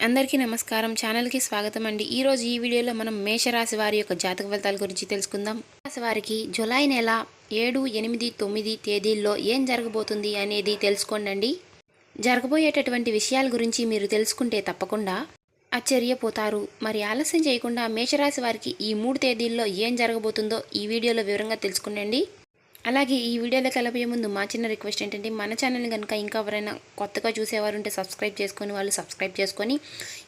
అందరికీ నమస్కారం. ఛానల్కి స్వాగతం అండి. ఈరోజు ఈ వీడియోలో మనం మేషరాశి వారి యొక్క జాతక ఫలితాల గురించి తెలుసుకుందాం. రాశి వారికి జులై నెల ఏడు ఎనిమిది తొమ్మిది తేదీల్లో ఏం జరగబోతుంది అనేది తెలుసుకోండి జరగబోయేటటువంటి విషయాల గురించి మీరు తెలుసుకుంటే తప్పకుండా ఆశ్చర్యపోతారు. మరి ఆలస్యం చేయకుండా మేషరాశి వారికి ఈ మూడు తేదీల్లో ఏం జరగబోతుందో ఈ వీడియోలో వివరంగా తెలుసుకునండి. అలాగే ఈ వీడియోలో కలపయ్యే ముందు మా చిన్న రిక్వెస్ట్ ఏంటంటే మన ఛానల్ని కనుక ఇంకా ఎవరైనా కొత్తగా చూసేవారు ఉంటే సబ్స్క్రైబ్ చేసుకొని వాళ్ళు సబ్స్క్రైబ్ చేసుకొని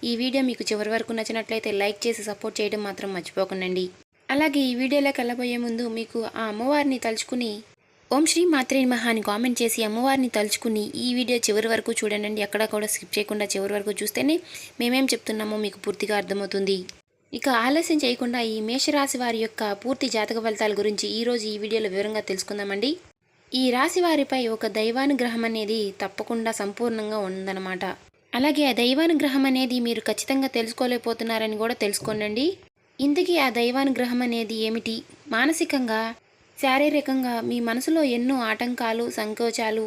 ఈ వీడియో మీకు చివరి వరకు నచ్చినట్లయితే లైక్ చేసి సపోర్ట్ చేయడం మాత్రం మర్చిపోకండి అలాగే ఈ వీడియోలో వెళ్ళబోయే ముందు మీకు ఆ అమ్మవారిని తలుచుకుని ఓం శ్రీ మాత్రే మహాని అని కామెంట్ చేసి అమ్మవారిని తలుచుకుని ఈ వీడియో చివరి వరకు చూడండి ఎక్కడా కూడా స్కిప్ చేయకుండా చివరి వరకు చూస్తేనే మేమేం చెప్తున్నామో మీకు పూర్తిగా అర్థమవుతుంది. ఇక ఆలస్యం చేయకుండా ఈ మేషరాశి వారి యొక్క పూర్తి జాతక ఫలితాల గురించి ఈరోజు ఈ వీడియోలో వివరంగా తెలుసుకుందామండి. ఈ రాశి వారిపై ఒక దైవానుగ్రహం అనేది తప్పకుండా సంపూర్ణంగా ఉందన్నమాట. అలాగే ఆ దైవానుగ్రహం అనేది మీరు ఖచ్చితంగా తెలుసుకోలేకపోతున్నారని కూడా తెలుసుకోనండి ఇంతకీ ఆ దైవానుగ్రహం అనేది ఏమిటి? మానసికంగా శారీరకంగా మీ మనసులో ఎన్నో ఆటంకాలు సంకోచాలు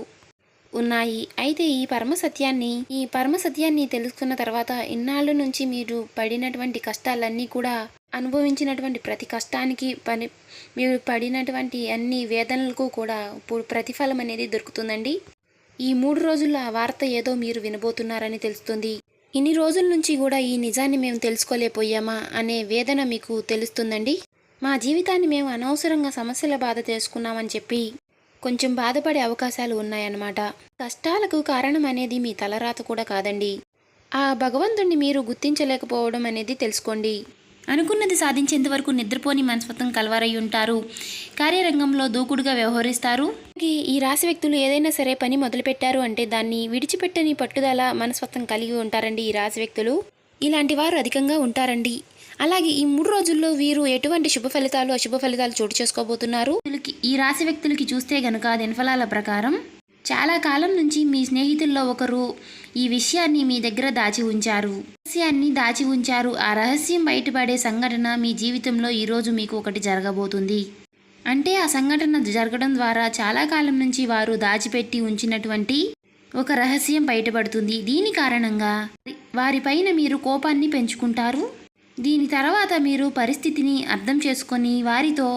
ఉన్నాయి. అయితే ఈ పరమ సత్యాన్ని ఈ పరమ సత్యాన్ని తెలుసుకున్న తర్వాత ఇన్నాళ్ళ నుంచి మీరు పడినటువంటి కష్టాలన్నీ కూడా అనుభవించినటువంటి ప్రతి కష్టానికి పని మీరు పడినటువంటి అన్ని వేదనలకు కూడా ఇప్పుడు ప్రతిఫలం అనేది దొరుకుతుందండి. ఈ మూడు రోజుల్లో ఆ వార్త ఏదో మీరు వినబోతున్నారని తెలుస్తుంది. ఇన్ని రోజుల నుంచి కూడా ఈ నిజాన్ని మేము తెలుసుకోలేకపోయామా అనే వేదన మీకు తెలుస్తుందండి. మా జీవితాన్ని మేము అనవసరంగా సమస్యల బాధ తెలుసుకున్నామని చెప్పి కొంచెం బాధపడే అవకాశాలు ఉన్నాయన్నమాట. కష్టాలకు కారణం అనేది మీ తలరాత కూడా కాదండి. ఆ భగవంతుణ్ణి మీరు గుర్తించలేకపోవడం అనేది తెలుసుకోండి. అనుకున్నది సాధించేంత వరకు నిద్రపోని మనస్వత్వం కలవారై ఉంటారు. కార్యరంగంలో దూకుడుగా వ్యవహరిస్తారు. ఈ- ఈ రాశి వ్యక్తులు ఏదైనా సరే పని మొదలుపెట్టారు అంటే దాన్ని విడిచిపెట్టని పట్టుదల మనస్వత్వం కలిగి ఉంటారండి ఈ రాశి వ్యక్తులు. ఇలాంటి వారు అధికంగా ఉంటారండి. అలాగే ఈ మూడు రోజుల్లో వీరు ఎటువంటి శుభ ఫలితాలు అశుభ ఫలితాలు చోటు చేసుకోబోతున్నారు? వీళ్ళకి- ఈ రాశి వ్యక్తులకి చూస్తే గనుక దినఫలాల ప్రకారం. చాలా కాలం నుంచి మీ స్నేహితుల్లో ఒకరు ఈ విషయాన్ని మీ దగ్గర దాచి ఉంచారు. రహస్యాన్ని దాచి ఉంచారు. ఆ రహస్యం బయటపడే సంఘటన మీ జీవితంలో ఈరోజు మీకు ఒకటి జరగబోతుంది. అంటే ఆ సంఘటన జరగడం ద్వారా చాలా కాలం నుంచి వారు దాచిపెట్టి ఉంచినటువంటి ఒక రహస్యం బయటపడుతుంది. దీని కారణంగా వారిపైన మీరు కోపాన్ని పెంచుకుంటారు. దీని తర్వాత మీరు పరిస్థితిని అర్థం చేసుకొని వారితో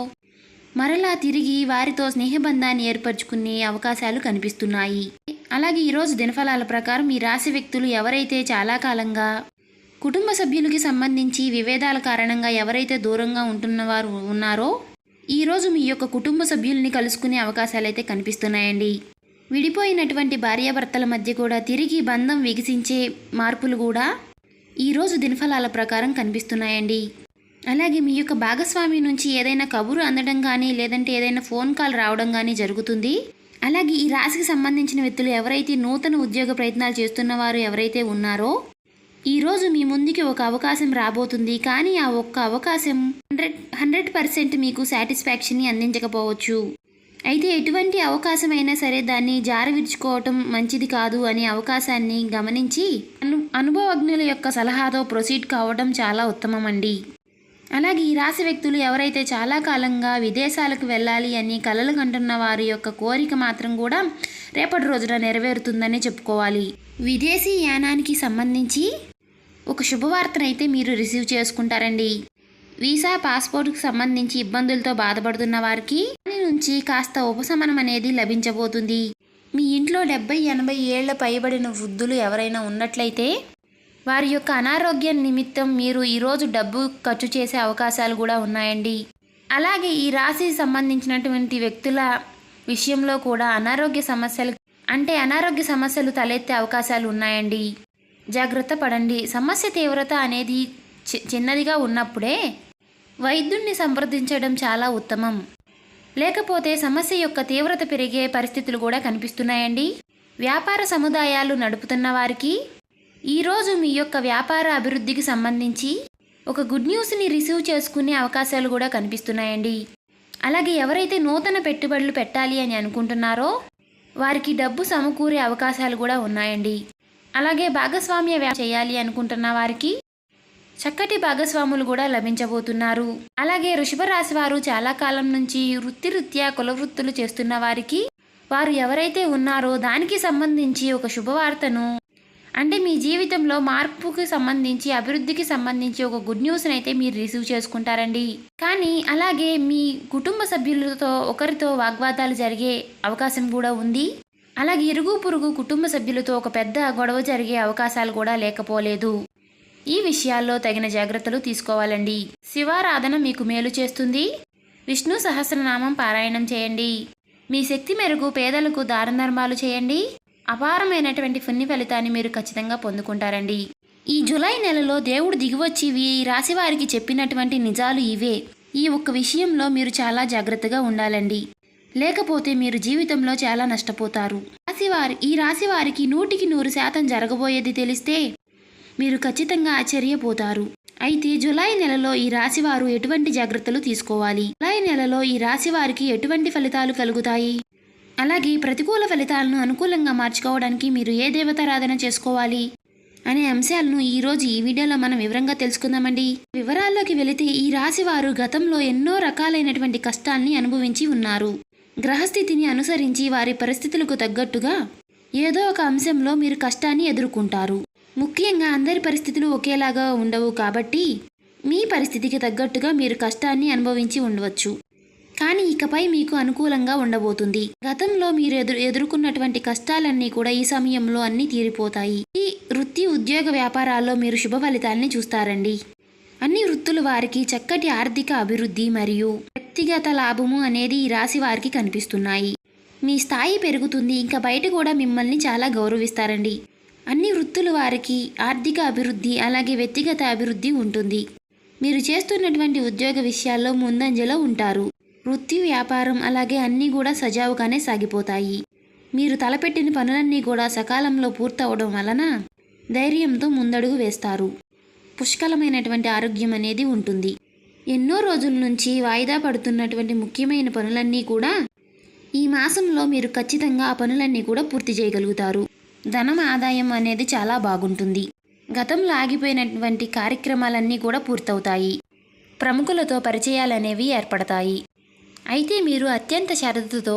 మరలా తిరిగి వారితో స్నేహబంధాన్ని ఏర్పరచుకునే అవకాశాలు కనిపిస్తున్నాయి. అలాగే ఈరోజు దినఫలాల ప్రకారం ఈ రాశి వ్యక్తులు ఎవరైతే చాలా కాలంగా కుటుంబ సభ్యులకి సంబంధించి విభేదాల కారణంగా ఎవరైతే దూరంగా ఉంటున్నవారు ఉన్నారో ఈరోజు మీ యొక్క కుటుంబ సభ్యుల్ని కలుసుకునే అవకాశాలు అయితే కనిపిస్తున్నాయండి. విడిపోయినటువంటి భార్యాభర్తల మధ్య కూడా తిరిగి బంధం వికసించే మార్పులు కూడా ఈరోజు దినఫలాల ప్రకారం కనిపిస్తున్నాయండి. అలాగే మీ యొక్క భాగస్వామి నుంచి ఏదైనా కబురు అందడం కానీ లేదంటే ఏదైనా ఫోన్ కాల్ రావడం కానీ జరుగుతుంది. అలాగే ఈ రాశికి సంబంధించిన వ్యక్తులు ఎవరైతే నూతన ఉద్యోగ ప్రయత్నాలు చేస్తున్న వారు ఎవరైతే ఉన్నారో ఈరోజు మీ ముందుకి ఒక అవకాశం రాబోతుంది. కానీ ఆ ఒక్క అవకాశం హండ్రెడ్ హండ్రెడ్ పర్సెంట్ మీకు సాటిస్ఫాక్షన్ని అందించకపోవచ్చు. అయితే ఎటువంటి అవకాశం అయినా సరే దాన్ని జారవిడ్చుకోవటం మంచిది కాదు అనే అవకాశాన్ని గమనించి అను అనుభవజ్ఞుల యొక్క సలహాతో ప్రొసీడ్ కావడం చాలా ఉత్తమం అండి అలాగే ఈ రాశి వ్యక్తులు ఎవరైతే చాలా కాలంగా విదేశాలకు వెళ్ళాలి అని కలలు కంటున్న వారి యొక్క కోరిక మాత్రం కూడా రేపటి రోజున నెరవేరుతుందని చెప్పుకోవాలి. విదేశీ యానానికి సంబంధించి ఒక శుభవార్తనైతే మీరు రిసీవ్ చేసుకుంటారండి. వీసా పాస్పోర్ట్కి సంబంధించి ఇబ్బందులతో బాధపడుతున్న వారికి నుంచి కాస్త ఉపశమనం అనేది లభించబోతుంది. మీ ఇంట్లో డెబ్బై ఎనభై ఏళ్ళ పైబడిన వృద్ధులు ఎవరైనా ఉన్నట్లయితే వారి యొక్క అనారోగ్యం నిమిత్తం మీరు ఈరోజు డబ్బు ఖర్చు చేసే అవకాశాలు కూడా ఉన్నాయండి. అలాగే ఈ రాశికి సంబంధించినటువంటి వ్యక్తుల విషయంలో కూడా అనారోగ్య సమస్యలు అంటే అనారోగ్య సమస్యలు తలెత్తే అవకాశాలు ఉన్నాయండి. జాగ్రత్త పడండి. సమస్య తీవ్రత అనేది చి- చిన్నదిగా ఉన్నప్పుడే వైద్యుణ్ణి సంప్రదించడం చాలా ఉత్తమం. లేకపోతే సమస్య యొక్క తీవ్రత పెరిగే పరిస్థితులు కూడా కనిపిస్తున్నాయండి. వ్యాపార సముదాయాలు నడుపుతున్న వారికి ఈరోజు మీ యొక్క వ్యాపార అభివృద్ధికి సంబంధించి ఒక గుడ్ న్యూస్ని రిసీవ్ చేసుకునే అవకాశాలు కూడా కనిపిస్తున్నాయండి. అలాగే ఎవరైతే నూతన పెట్టుబడులు పెట్టాలి అని అనుకుంటున్నారో వారికి డబ్బు సమకూరే అవకాశాలు కూడా ఉన్నాయండి. అలాగే భాగస్వామ్య వ్యా చేయాలి అనుకుంటున్న వారికి చక్కటి భాగస్వాములు కూడా లభించబోతున్నారు. అలాగే వృషభ రాశి వారు చాలా కాలం నుంచి వృత్తిరీత్యా కుల వృత్తులు చేస్తున్న వారికి వారు ఎవరైతే ఉన్నారో దానికి సంబంధించి ఒక శుభవార్తను అంటే మీ జీవితంలో మార్పుకి సంబంధించి అభివృద్ధికి సంబంధించి ఒక గుడ్ న్యూస్ని అయితే మీరు రిసీవ్ చేసుకుంటారండి. కానీ అలాగే మీ కుటుంబ సభ్యులతో ఒకరితో వాగ్వాదాలు జరిగే అవకాశం కూడా ఉంది. అలాగే ఇరుగు పొరుగు కుటుంబ సభ్యులతో ఒక పెద్ద గొడవ జరిగే అవకాశాలు కూడా లేకపోలేదు. ఈ విషయాల్లో తగిన జాగ్రత్తలు తీసుకోవాలండి. శివారాధన మీకు మేలు చేస్తుంది. విష్ణు సహస్రనామం పారాయణం చేయండి. మీ శక్తి మేరకు పేదలకు దాన ధర్మాలు చేయండి. అపారమైనటువంటి పుణ్య ఫలితాన్ని మీరు ఖచ్చితంగా పొందుకుంటారండి. ఈ జులై నెలలో దేవుడు దిగివచ్చి ఈ రాశి వారికి చెప్పినటువంటి నిజాలు ఇవే. ఈ ఒక్క విషయంలో మీరు చాలా జాగ్రత్తగా ఉండాలండి. లేకపోతే మీరు జీవితంలో చాలా నష్టపోతారు. రాశివారి ఈ రాశివారికి నూటికి నూరు శాతం జరగబోయేది తెలిస్తే మీరు ఖచ్చితంగా ఆశ్చర్యపోతారు. అయితే జులై నెలలో ఈ రాశివారు ఎటువంటి జాగ్రత్తలు తీసుకోవాలి? జులై నెలలో ఈ రాశి వారికి ఎటువంటి ఫలితాలు కలుగుతాయి? అలాగే ప్రతికూల ఫలితాలను అనుకూలంగా మార్చుకోవడానికి మీరు ఏ దేవతారాధన చేసుకోవాలి? అనే అంశాలను ఈ రోజు ఈ వీడియోలో మనం వివరంగా తెలుసుకుందామండి. వివరాల్లోకి వెళితే ఈ రాశి వారు గతంలో ఎన్నో రకాలైనటువంటి కష్టాల్ని అనుభవించి ఉన్నారు. గ్రహస్థితిని అనుసరించి వారి పరిస్థితులకు తగ్గట్టుగా ఏదో ఒక అంశంలో మీరు కష్టాన్ని ఎదుర్కొంటారు. ముఖ్యంగా అందరి పరిస్థితులు ఒకేలాగా ఉండవు కాబట్టి మీ పరిస్థితికి తగ్గట్టుగా మీరు కష్టాన్ని అనుభవించి ఉండవచ్చు. కానీ ఇకపై మీకు అనుకూలంగా ఉండబోతుంది. గతంలో మీరు ఎదురు ఎదుర్కొన్నటువంటి కష్టాలన్నీ కూడా ఈ సమయంలో అన్నీ తీరిపోతాయి. ఈ వృత్తి ఉద్యోగ వ్యాపారాల్లో మీరు శుభ ఫలితాల్ని చూస్తారండి. అన్ని వృత్తుల వారికి చక్కటి ఆర్థిక అభివృద్ధి మరియు వ్యక్తిగత లాభము అనేది ఈ రాశి వారికి కనిపిస్తున్నాయి. మీ స్థాయి పెరుగుతుంది. ఇంకా బయట కూడా మిమ్మల్ని చాలా గౌరవిస్తారండి. అన్ని వృత్తుల వారికి ఆర్థిక అభివృద్ధి అలాగే వ్యక్తిగత అభివృద్ధి ఉంటుంది. మీరు చేస్తున్నటువంటి ఉద్యోగ విషయాల్లో ముందంజలో ఉంటారు. వృత్తి వ్యాపారం అలాగే అన్నీ కూడా సజావుగానే సాగిపోతాయి. మీరు తలపెట్టిన పనులన్నీ కూడా సకాలంలో పూర్తవడం వలన ధైర్యంతో ముందడుగు వేస్తారు. పుష్కలమైనటువంటి ఆరోగ్యం అనేది ఉంటుంది. ఎన్నో రోజుల నుంచి వాయిదా పడుతున్నటువంటి ముఖ్యమైన పనులన్నీ కూడా ఈ మాసంలో మీరు ఖచ్చితంగా ఆ పనులన్నీ కూడా పూర్తి చేయగలుగుతారు. ధనం ఆదాయం అనేది చాలా బాగుంటుంది. గతంలో ఆగిపోయినటువంటి కార్యక్రమాలన్నీ కూడా పూర్తవుతాయి. ప్రముఖులతో పరిచయాలనేవి ఏర్పడతాయి. అయితే మీరు అత్యంత శ్రద్ధతో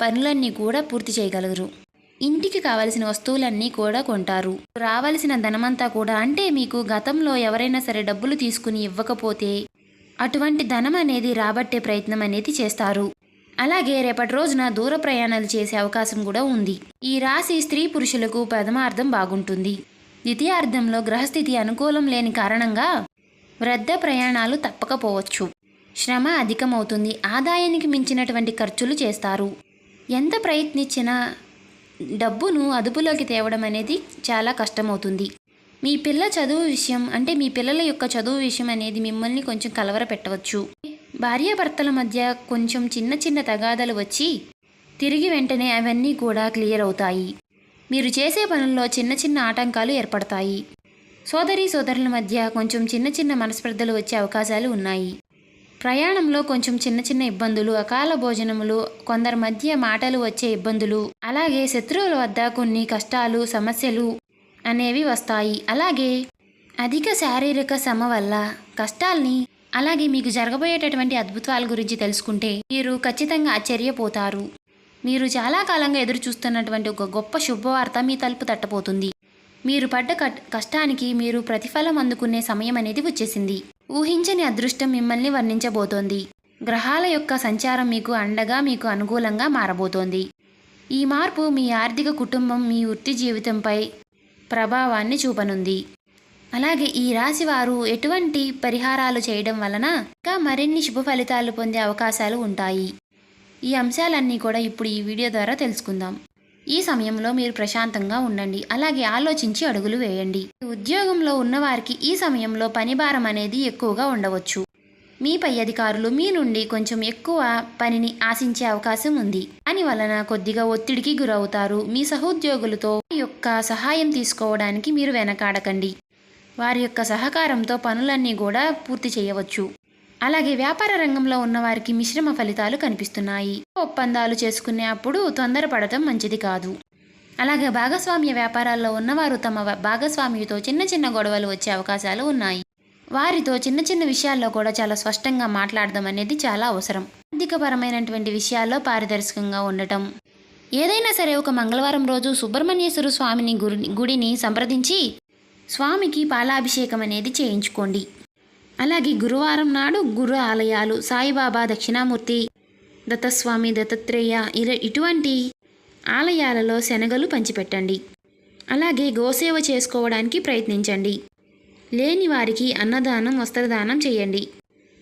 పనులన్నీ కూడా పూర్తి చేయగలరు. ఇంటికి కావలసిన వస్తువులన్నీ కూడా కొంటారు. రావలసిన ధనమంతా కూడా అంటే మీకు గతంలో ఎవరైనా సరే డబ్బులు తీసుకుని ఇవ్వకపోతే అటువంటి ధనం అనేది రాబట్టే ప్రయత్నం అనేది చేస్తారు. అలాగే రేపటి రోజున దూర ప్రయాణాలు చేసే అవకాశం కూడా ఉంది. ఈ రాశి స్త్రీ పురుషులకు ప్రథమార్థం బాగుంటుంది. ద్వితీయార్థంలో గ్రహస్థితి అనుకూలం లేని కారణంగా వృద్ధ ప్రయాణాలు తప్పకపోవచ్చు. శ్రమ అధికమవుతుంది. ఆదాయానికి మించినటువంటి ఖర్చులు చేస్తారు. ఎంత ప్రయత్నించినా డబ్బును అదుపులోకి తేవడం అనేది చాలా కష్టమవుతుంది. మీ పిల్ల చదువు విషయం అంటే మీ పిల్లల యొక్క చదువు విషయం అనేది మిమ్మల్ని కొంచెం కలవర పెట్టవచ్చు భార్యాభర్తల మధ్య కొంచెం చిన్న చిన్న తగాదలు వచ్చి తిరిగి వెంటనే అవన్నీ కూడా క్లియర్ అవుతాయి. మీరు చేసే పనుల్లో చిన్న చిన్న ఆటంకాలు ఏర్పడతాయి. సోదరి సోదరుల మధ్య కొంచెం చిన్న చిన్న మనస్పర్ధలు వచ్చే అవకాశాలు ఉన్నాయి. ప్రయాణంలో కొంచెం చిన్న చిన్న ఇబ్బందులు అకాల భోజనములు కొందరి మధ్య మాటలు వచ్చే ఇబ్బందులు అలాగే శత్రువుల వద్ద కొన్ని కష్టాలు సమస్యలు అనేవి వస్తాయి. అలాగే అధిక శారీరక శ్రమ వల్ల కష్టాల్ని అలాగే మీకు జరగబోయేటటువంటి అద్భుతాల గురించి తెలుసుకుంటే మీరు ఖచ్చితంగా ఆశ్చర్యపోతారు. మీరు చాలా కాలంగా ఎదురు చూస్తున్నటువంటి ఒక గొప్ప శుభవార్త మీ తలుపు తట్టబోతుంది. మీరు పడ్డ కట్- కష్టానికి మీరు ప్రతిఫలం అందుకునే సమయం అనేది వచ్చేసింది. ఊహించని అదృష్టం మిమ్మల్ని వర్ణించబోతోంది. గ్రహాల యొక్క సంచారం మీకు అండగా మీకు అనుకూలంగా మారబోతోంది. ఈ మార్పు మీ ఆర్థిక కుటుంబం మీ వృత్తి జీవితంపై ప్రభావాన్ని చూపనుంది. అలాగే ఈ రాశి వారు ఎటువంటి పరిహారాలు చేయడం వలన ఇంకా మరిన్ని శుభ ఫలితాలు పొందే అవకాశాలు ఉంటాయి. ఈ అంశాలన్నీ కూడా ఇప్పుడు ఈ వీడియో ద్వారా తెలుసుకుందాం. ఈ సమయంలో మీరు ప్రశాంతంగా ఉండండి. అలాగే ఆలోచించి అడుగులు వేయండి. ఉద్యోగంలో ఉన్నవారికి ఈ సమయంలో పని భారం అనేది ఎక్కువగా ఉండవచ్చు. మీ పై అధికారులు మీ నుండి కొంచెం ఎక్కువ పనిని ఆశించే అవకాశం ఉంది. అని వలన కొద్దిగా ఒత్తిడికి గురవుతారు. మీ సహోద్యోగులతో యొక్క సహాయం తీసుకోవడానికి మీరు వెనకాడకండి. వారి యొక్క సహకారంతో పనులన్నీ కూడా పూర్తి చేయవచ్చు. అలాగే వ్యాపార రంగంలో ఉన్నవారికి మిశ్రమ ఫలితాలు కనిపిస్తున్నాయి. ఒప్పందాలు చేసుకునే అప్పుడు తొందరపడటం మంచిది కాదు. అలాగే భాగస్వామ్య వ్యాపారాల్లో ఉన్నవారు తమ భాగస్వామితో చిన్న చిన్న గొడవలు వచ్చే అవకాశాలు ఉన్నాయి. వారితో చిన్న చిన్న విషయాల్లో కూడా చాలా స్పష్టంగా మాట్లాడడం అనేది చాలా అవసరం. ఆర్థికపరమైనటువంటి విషయాల్లో పారదర్శకంగా ఉండటం. ఏదైనా సరే ఒక మంగళవారం రోజు సుబ్రహ్మణ్యేశ్వర స్వామిని గుడిని సంప్రదించి స్వామికి పాలాభిషేకం అనేది చేయించుకోండి. అలాగే గురువారం నాడు గురు ఆలయాలు సాయిబాబా దక్షిణామూర్తి దత్తస్వామి దత్తాత్రేయ ఇలా ఇటువంటి ఆలయాలలో శనగలు పంచిపెట్టండి. అలాగే గోసేవ చేసుకోవడానికి ప్రయత్నించండి. లేని వారికి అన్నదానం వస్త్రదానం చేయండి.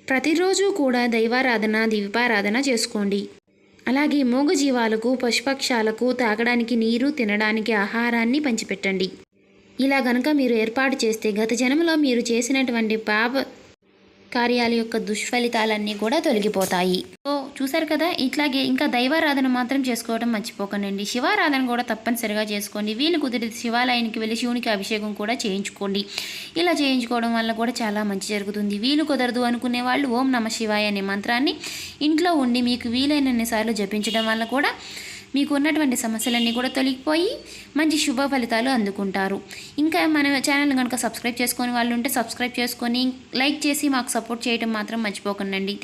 ప్రతిరోజు కూడా దైవారాధన దీపారాధన చేసుకోండి. అలాగే మూగజీవాలకు పశుపక్షాలకు తాగడానికి నీరు తినడానికి ఆహారాన్ని పంచిపెట్టండి. ఇలా గనక మీరు ఏర్పాటు చేస్తే గత జన్మలో మీరు చేసినటువంటి పాప కార్యాల యొక్క దుష్ఫలితాలన్నీ కూడా తొలగిపోతాయి. సో చూసారు కదా? ఇట్లాగే ఇంకా దైవారాధన మాత్రం చేసుకోవడం మర్చిపోకండి. శివారాధన కూడా తప్పనిసరిగా చేసుకోండి. వీలు కుదిరితే శివాలయానికి వెళ్ళి శివునికి అభిషేకం కూడా చేయించుకోండి. ఇలా చేయించుకోవడం వల్ల కూడా చాలా మంచి జరుగుతుంది. వీలు కుదరదు అనుకునే వాళ్ళు ఓం నమ శివాయ అనే మంత్రాన్ని ఇంట్లో ఉండి మీకు వీలైనన్ని సార్లు జపించడం వల్ల కూడా మీకు ఉన్నటువంటి సమస్యలన్నీ కూడా తొలగిపోయి మంచి శుభ ఫలితాలు అందుకుంటారు. ఇంకా మన ఛానల్ కనుక సబ్స్క్రైబ్ చేసుకొని వాళ్ళు ఉంటే సబ్స్క్రైబ్ చేసుకొని లైక్ చేసి మాకు సపోర్ట్ చేయడం మాత్రం మర్చిపోకండి